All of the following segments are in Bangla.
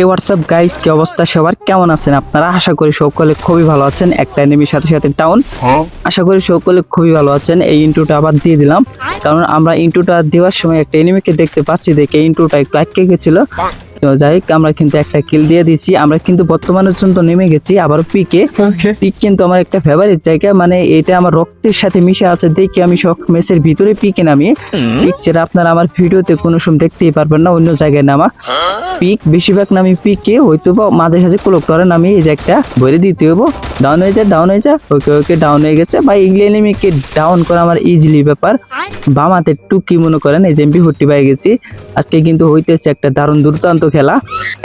এই হোয়াটসঅ্যাপ গাইজ কি অবস্থা সবার? কেমন আছেন আপনারা? আশা করি সকলে খুবই ভালো আছেন। একটা এনিমির সাথে সাথে টাউন আশা করি সকলে খুবই ভালো আছেন। এই ইন্টুটা আবার দিয়ে দিলাম। কারণ আমরা ইন্টুটা দেওয়ার সময় একটা এনিমিকে দেখতে পাচ্ছি দেখে ইন্টুটা একটু আটকে গেছিল। যাই আমরা কিন্তু একটা কিল দিয়ে দিয়েছি। আমরা কিন্তু বর্তমানে পর্যন্ত নেমে গেছি। আবার পিকে পিক কিন্তু আমার একটা ফেভারিট জায়গা। মানে এটা আমার রক্তের সাথে মিশে আছে দেখি আমি সব মেসের ভিতরে পিকে নামি পিক সেটা আপনারা আমার ভিডিওতে কোনো সময় দেখতেই পারবেন না অন্য জায়গায় নামা। পিক বেশিরভাগ নামি পিকে হয়তো বা মাঝে সাঝে ক্লোক করেন আমি এই যে একটা ভরে দিতে হব ডাউন হয়ে যায় ডাউন হয়ে যায় ওকে ওকে ডাউন হয়ে গেছে। বা ইংল্যান্ডকে ডাউন করা আমার ইজিলি ব্যাপার। বামাতে টুকি মনে করেন এই যে এমপি ফোর্টি পাই গেছি। আজকে কিন্তু হইতেছে একটা দারুণ দুর্দান্ত খেলা।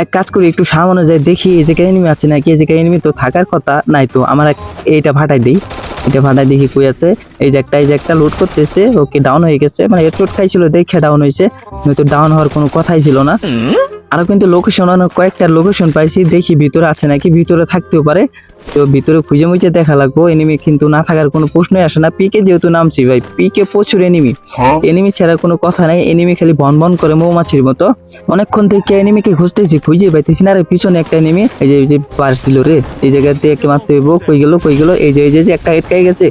এক কাজ করি একটু সামনে যাই দেখি এই জায়গায় এনিমি আছে নাকি? এই জায়গায় এনিমি তো থাকার কথা নাই তো। আমার এইটা ভাটাই দিই। এটা ভাটাই দেখি কই আছে। এই যে একটা এই যে একটা লোড করতেছে। ওকে ডাউন হয়ে গেছে। মানে এর চোট খাইছিল দেখে ডাউন হয়েছে। নয়তো ডাউন হওয়ার কোনো কথাই ছিল না। আরও কিন্তু লোকেশন অনেক কয়েকটা লোকেশন পাইছি। দেখি ভিতরে আছে নাকি? ভিতরে থাকতেও পারে। তো ভিতরে খুঁজে মুজে দেখা লাগবো। এনিমি কিন্তু না থাকার কোনো প্রশ্নই আসে না। পিকে যেহেতু নামছি ভাই পিকে প্রচুর এনিমি এনিমি ছাড়া কোনো কথা নাই। এনিমি খালি বন বন করে মৌমাছির মতো। অনেকক্ষণ থেকে এনিমিকে খুঁজতেছি খুঁজে পাইতেছি না। রে পিছনে একটা এনিমি এই যে এই যে পাশ দিল রে। এই জায়গাতে একে মারতে হইব কই গেল কই গেল। এই যে এই যে একটা এটকাই গেছে।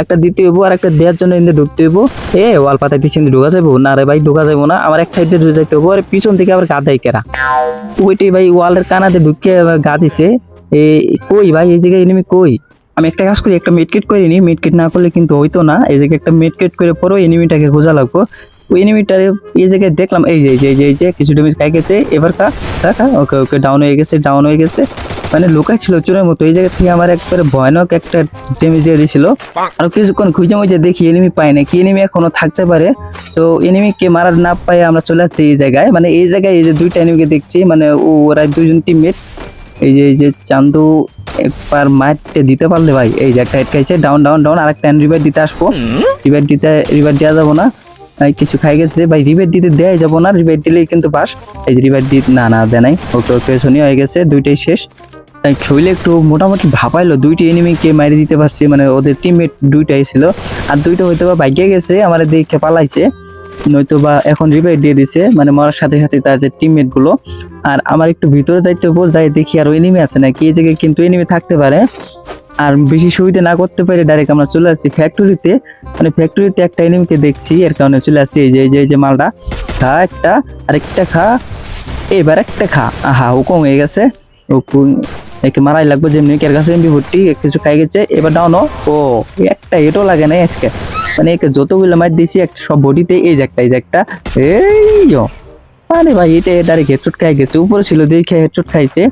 একটা দিতে হইব আর একটা দেওয়ার জন্য ইন্দে ঢুকতে হইব। এ ওয়াল পাতায় দিচ্ছি ঢুকা যাব না রে ভাই ঢুকা যাব না। আমার এক সাইডে ঢুকে যাইতে হব আর পিছন থেকে আবার গা দেয় কেরা? ওইটাই ভাই ওয়ালের কানাতে ঢুকে গা দিছে। কই ভাই? এই জায়গায় এনিমি কই? আমি একটা কাজ করি, একটা মিডকিট করিনি মিডকিট না করলে কিন্তু হইতো না। এই জায়গায় একটা মিডকিট করে পরেও এনিমিটাকে খোঁজা লাগবো। ওই এনিমিটার এই জায়গায় দেখলাম, এই যে এই যে এই যে কিছু ড্যামেজ খাই গেছে। এবার কা কা ওকে ওকে ডাউন হয়ে গেছে ডাউন হয়ে গেছে। মানে লোকাই ছিল চোরের মতো। এই জায়গা থেকে আমার একবারে ভয়ানক একটা ড্যামেজ দিয়ে দিছিল। আর কিছুক্ষণ খুঁজে মুজে দেখি এনিমি পাই না কি এনিমি এখনও থাকতে পারে? তো এনিমিকে মারার না পাই আমরা চলে আসছি এই জায়গায়। মানে এই জায়গায় এই যে দুইটা এনিমিকে দেখছি মানে ওরা দুজন টিমমেট এই যে এই যে চান্দু একবার মারতে দিতে পারলে ভাই, এই যে একটা হেড খাইছে ডাউন ডাউন ডাউন আর একটা রিভার দিতে আসব। রিভার দিতে রিভার দেওয়া যাব না। কিছু খাই গেছে, ভাই রিভার দিতে দেওয়াই যাব না রিভার দিলেই কিন্তু পাস এই যে রিভার দিতে না না, দেয় নাই। ওকে ওকে, শনি হয়ে গেছে, দুইটাই শেষ। তাই শৈলে একটু মোটামুটি ভাবাইলো দুইটি এনিমিকে মারি দিতে পারছি মানে ওদের টিমমেট দুইটাই ছিল। আর দুইটা হয়তো বা বাইকে গেছে আমার দিকে পালাইছে। নয়তো বা এখন রিভাইভ দিয়ে দিছে মানে মরার সাথে সাথে তার যে টিমমেটগুলো, আর আমার একটু ভিতরে যাইতে হব, যাই দেখি আর এনিমি আছে নাকি, এই জায়গায় কিন্তু এনিমি থাকতে পারে। আর বেশি সুবিধা না করতে পারে ডাইরেক্ট আমরা চলে আসছি ফ্যাক্টরিতে মানে ফ্যাক্টরিতে একটা এনিমিকে দেখছি, এর কারণে চলে আসছি, এই যে এই যে এই যে মালটা। খা একটা, আরেকটা খা, এবার একটা খা। আহা, ও হয়ে গেছে। কু- একে মারাই লাগবে যেমনি এর কাছে এমবি ভর্তি কিছু খাই গেছে, এবার ডাউন ও, একটা এটাও লাগে না আজকে। মানে একে যতগুলো মার দিয়েছি একটা সব বডিতে এই যে একটা, এই যে একটা, এই ভাই, এটা ডাইরেক্ট হেডশট খাই গেছে, উপরে ছিল দেখে হেডশট খাইছে।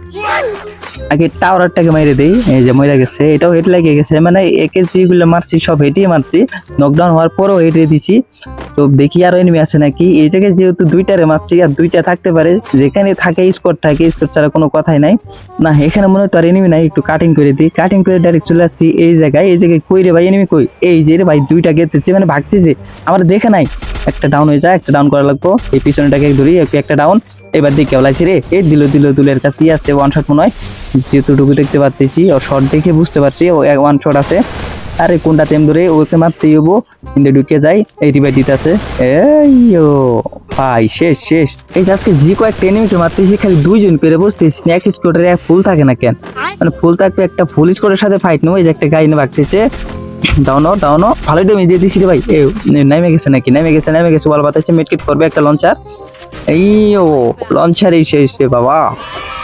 আগে টাওয়ারটাকে মেরে দেই, এই যে মরে গেছে, এটাও হেড লেগে গেছে মানে একে যেগুলো মারছি, সব হেঁটেই মারছি নকডাউন হওয়ার পরেও হেঁটে দিছি। তো দেখি আরও এনিমি আছে নাকি? এই জায়গায় যেহেতু দুইটারে মারছি, আর দুইটা থাকতে পারে, যেখানে থাকে স্কোর থাকে স্কোর ছাড়া কোনো কথাই নাই। না, এখানে মনে হয় তো আর এনিমি নাই, একটু কাটিং করে দিই। কাটিং করে ডাইরেক্ট চলে আসছি এই জায়গায় এই জায়গায় কই রে ভাই এনিমি কই? এই যে রে ভাই, দুইটা গেতেছে মানে ভাগতেছে। আমার দেখে নাই, একটা ডাউন হয়ে যায়, একটা ডাউন করা লাগবো। এই পিছনটাকে ধরি, একটা ডাউন এবার দিকে কেবলাইছি রে। এ দিল দিল দুলের কাছেই আছে ওয়ান শট মনে হয়। যেহেতুটুকু দেখতে পাচ্ছি ও শট দেখে বুঝতে পারছি, ও ওয়ান শট আছে। আরে কোনটা তেম ধরে ওকে মারতেই হব? কিন্তু ঢুকে যাই, এই রিভাই দিতে আছে এই ও ভাই, শেষ শেষ। এই আজকে যে কয়েকটা এনিমিকে মারতেছি, খালি দুইজন পেরে বসতেছি এক স্কোয়াডের এক ফুল থাকে না কেন? মানে ফুল থাকবে একটা ফুল স্কোয়াডের সাথে ফাইট নেব, এই যে একটা গাড়ি নিয়ে বাগতেছে। ডাউনো ডাউনো ভালোই ডেমেজ দিয়ে দিছি রে ভাই। এ নেমে গেছে নাকি? নেমে গেছে নেমে গেছে বল বাতাসে মেটকিট করবে একটা লঞ্চার এই ও লঞ্চার শেষ রে বাবা।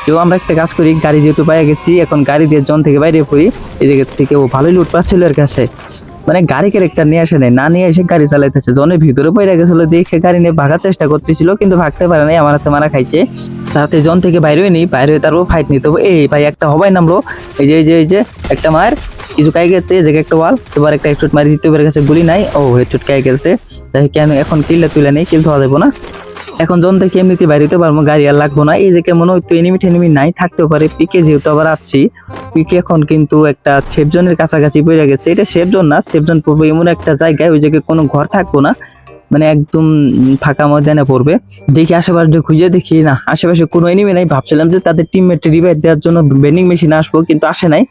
কেউ আমরা একটা কাজ করি, গাড়ি যেহেতু পাইয়া গেছি, এখন গাড়ি দিয়ে জন থেকে বাইরে পড়ি জায়গা থেকে ও ভালোই লুট পাচ্ছিল এর কাছে। মানে গাড়ি ক্যারেক্টার নিয়ে আসে নাই, না নিয়ে এসে গাড়ি চালাইতেছে। জনের ভিতরে পড়ে গেছিল, দেখে গাড়ি নিয়ে ভাগার চেষ্টা করতেছিল, কিন্তু ভাগতে পারে নাই, আমার হাতে মারা খাইছে। তাতে জন থেকে বাইরে নেই, বাইরে হয়ে তারপর ফাইট নিতে হবে। এই ভাই, একটা হবাই নামলো। এই যে এই যে এই যে, একটা মার, কিছু কাই গেছে, এই জায়গায় একটা ওয়াল এবার একটা হেডশট মারি দিতে পারে কাছে গুলি নাই। ও হেডশট কাই গেছে। তাই কেন এখন কিললে তুলে নেই কিল ধোয়া যাব না। এখন জন থেকে এমনিতে বাইরেতে পারব, গাড়ি আর লাগবো না। এই যে মনে হয়তো এনিমি টেনিমি নাই, থাকতেও পারে। পিকে যেহেতু আবার আসছি, পিকে এখন কিন্তু একটা সেফ কাছাকাছি পড়ে গেছে। এটা সেফ জোন না সেফ জোন পড়বে এমন একটা জায়গায়, ওই জায়গায় কোনো ঘর থাকব না। মানে একদম ফাঁকা ময়দানে পড়বে। দেখি আশেপাশে খুঁজে দেখি, না, আশেপাশে কোনো এনিমি নাই। ভাবছিলাম যে তাদের টিমমেট রিভাইভ দেওয়ার জন্য বেন্ডিং মেশিন আসব, কিন্তু আসে নাই।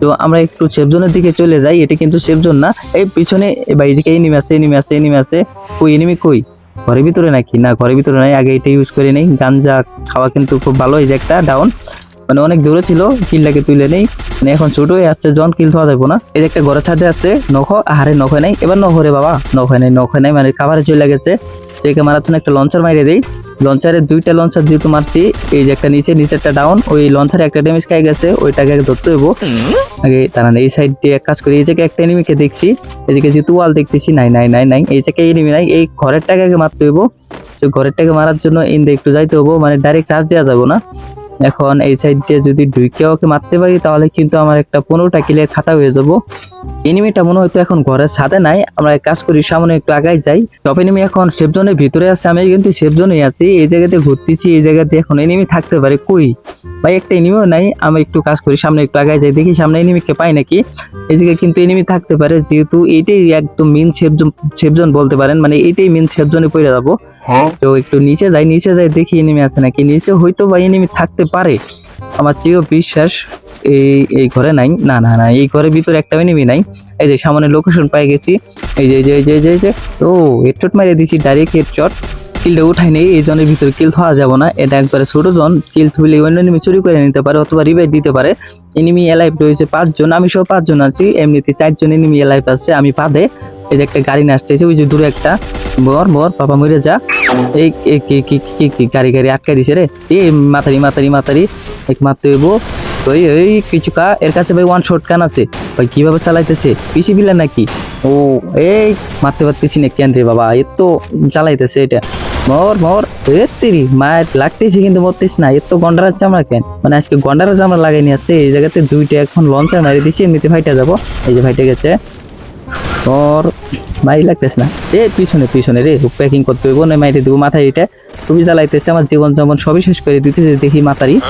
তো আমরা একটু সেফ জোনের দিকে চলে যাই। এটা কিন্তু সেফ জোন না, এই পিছনে, এই দিকে এনিমি আছে এনিমি আছে এনিমি আছে। কই, এনিমি কই? ঘরের ভিতরে নাকি না ঘরের ভিতরে নাই, আগে এটা ইউজ করে নেই। গাঞ্জা খাওয়া কিন্তু খুব ভালো, এই যে একটা ডাউন মানে অনেক দূরে ছিল কিলটাকে তুলে নেই। মানে এখন ছোট হয়ে যাচ্ছে, জন কিল ধোয়া যাব না। এই যে একটা ঘরের ছাদে আছে, নখ, আহারে নখ নাই। এবার নখ রে বাবা, নখ নাই নখ নাই মানে খাবারে চলে গেছে। সেকে মারাথন একটা লঞ্চার মাইরে দেই। লঞ্চারে দুইটা লঞ্চার যেহেতু মারছি এই যে একটা নিচে নিচে একটা ডাউন ওই লঞ্চারে একটা ড্যামেজ খাই গেছে ওইটাকে ধরতে হইব। আগে তারা এই সাইড দিয়ে এক কাজ করি এই জায়গায় একটা এনিমিকে দেখছি এদিকে যেহেতু ওয়াল দেখতেছি নাই নাই নাই নাই এই জায়গায় এনিমি নাই এই ঘরেরটাকে আগে মারতে হইব। তো ঘরেরটাকে মারার জন্য ইন্দে একটু যাইতে হব মানে ডাইরেক্ট রাশ দেওয়া যাব না। এখন এই সাইড দিয়ে যদি ঢুকে ওকে মারতে পারি, তাহলে কিন্তু আমার একটা পনেরোটা কিলের খাতা হয়ে যাব। এনিমিটা মনে হয়তো এখন ঘরের সাথে নাই, আমরা কাজ করি, সামনে একটু আগাই যাই। সব এনিমি এখন সেফ জোনের ভিতরে আছে আমি কিন্তু সেফ জোনে আছি, এই জায়গাতে ঘুরতেছি, এই জায়গাতে এখন এনিমি থাকতে পারে, কই? ভাই, একটা এনিমিও নাই, আমি একটু কাজ করি, সামনে একটু আগাই যাই, দেখি সামনে এনিমিকে পাই নাকি। এই জায়গায় কিন্তু এনিমি থাকতে পারে, যেহেতু এইটাই একদম main safe zone safe zone বলতে পারেন মানে এইটাই মেন সেফ জোনে পড়ে যাব। তো একটু নিচে যাই নিচে যাই, দেখি এনিমি আছে নাকি। নিচে হয়তো বা এনিমি থাকতে পারে। আমার চেয়েও বিশ্বাস, এই এই ঘরে নাই। না না না, এই ঘরের ভিতরে একটা এনিমি নাই। এই যে সামনে লোকেশন পাই গেছি। এই যে যে যে যে যে। ও হেডশট মারিয়ে দিছি ডাইরেক্ট হেডশট কিলটা উঠাই নেই, এই জনের ভিতরে কিল থাওয়া যাব না। এটা একবারে ছোট জন কিল থুলে অন্য এনিমি চুরি করে নিতে পারে অথবা রিভাইভ দিতে পারে। এনিমি এলাইভ রয়েছে পাঁচজন, আমি সহ পাঁচজন আছি। এমনিতে চারজন এনিমি এলাইভ আছে, আমি পাদে এই যে একটা গাড়ি নিয়ে আসতেছে, ওই যে দূরে একটা। বর বর পাপা মরে যা। এই গাড়ি গাড়ি আটকে দিছে রে। এই মাতারি মাতারি মাতারি এক মারতে হইব ওই ওই, কিছু কা, এর কাছে ভাই ওয়ান শর্ট কান আছে। ভাই, কীভাবে চালাইতেছে? পিসি বিলা নাকি? ও, এই, মারতে পারতেছি না কেন রে বাবা? এর তো চালাইতেছে এটা। মর মর তেরি, মায়ের লাগতেছি কিন্তু মরতেছি না। এর তো গন্ডারের চামড়া কেন? মানে আজকে গন্ডারের চামড়া লাগাই নিয়ে আসছে। এই জায়গাতে দুইটা এখন লঞ্চার মারি দিছি, এমনিতে ফাইটা যাব। এই যে ফাইটে গেছে। তোর মাই লাগতেছে না। এ, পিছনে পিছনে রে প্যাকিং করতে হইব না মাইতে দেবো মাথায় এটা। খুবই জ্বালাইতেছে, আমার জীবন যেমন সবই শেষ করে দিতেছে, দেখি মাতারি।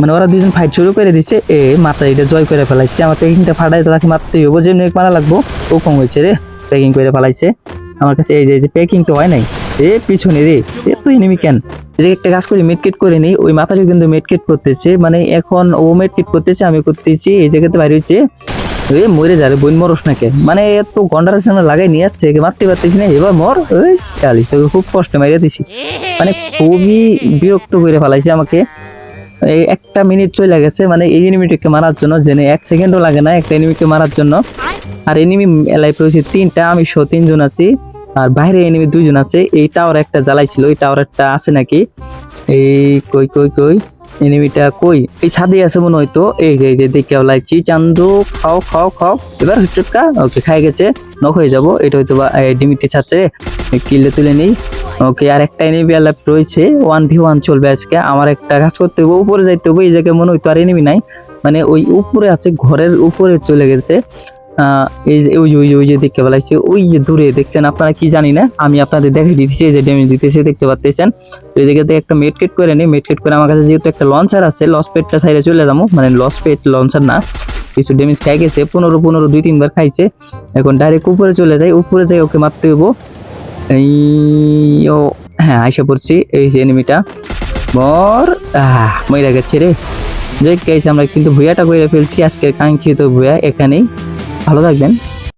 মানে ওরা দুজন ফাইট শুরু করে দিচ্ছে এ মাথা এটা জয় করে ফেলাইছে। আমার প্যাকিংটা ফাটাই তাকে মারতেই হব যে নেক মারা লাগবো, ও কম হয়েছে রে প্যাকিং করে ফেলাইছে। আমার কাছে এই যে প্যাকিং তো হয় নাই। এ, পিছনে রে, এ, তুই নিবি কেন? এদিকে একটা কাজ করি মেডকেট করে নিই, ওই মাথাটা কিন্তু মেডকেট করতেছে। মানে এখন ও মেডকেট করতেছে, আমি করতেছি, এই জায়গাতে বাইরে হচ্ছে মরে যাবে, বইন মরস নাকি মানে এত গন্ডারের সামনে লাগাই নিয়ে যাচ্ছে মারতে পারতেছি না, এবার মর। ওই চালি তোকে খুব কষ্ট মারিয়ে দিছি। মানে খুবই বিরক্ত করে ফেলাইছে আমাকে। এই একটা মিনিট চলে গেছে মানে এই এনিমিটিকে মারার জন্য জেনে এক সেকেন্ডও লাগে না একটা এনিমিকে মারার জন্য। আর এনিমি লাইফ রয়েছে তিনটা, আমি সহ তিনজন আছি, আর বাইরে এনিমি দুইজন আছে। এই টাওয়ার একটা জ্বালাইছিল, এই টাওয়ার একটা আছে নাকি? এই কই কই কই? এনিমিটা কই? এই ছাদে আছে মনে হয়তো এই যে এই যে, দেখে লাইছি। চান্দু, খাও খাও খাও। এবার হুটকা ওকে, খাই গেছে। নখ হয়ে যাব। এটা হয়তো বা ডিমিটি ছাড়ছে। কিলে তুলে নেই। ওকে আর একটা এনিমি ল্যাপ রয়েছে। ওয়ান ভি ওয়ান চলবে আজকে। আমার একটা কাজ করতে হবে। উপরে যাইতে হবে। এই জায়গায় মনে হয়তো আর এনিমি নাই। মানে ওই উপরে আছে, ঘরের উপরে চলে গেছে। এই যে, ওই যে ওই যে ওই যে দেখতে পেলাইছে। ওই যে দূরে দেখছেন আপনারা কি জানি না? আমি আপনাদের দেখাই দিতেছি যে ড্যামেজ দিতেছে, দেখতে পাচ্ছেন তো এই জায়গাতে একটা মেডকেট করে নিই মেডকেট করে আমার কাছে যেহেতু একটা লঞ্চার আছে লস পেটটা সাইডে চলে যাব। মানে লস পেট লঞ্চার না, কিছু ড্যামেজ খাই গেছে। পনেরো পনেরো, দুই, তিনবার খাইছে। এখন ডাইরেক্ট উপরে চলে যাই। উপরে যাই ওকে মারতে হইব। এই ও হ্যাঁ আইসা পড়ছি। এই যে এনিমিটা আহ, মইরা গেছে রে। যে গেছে আমরা কিন্তু ভুয়াটা করে ফেলছি। আজকের কাঙ্ক্ষিত ভুয়া এখানেই। ভালো থাকবেন।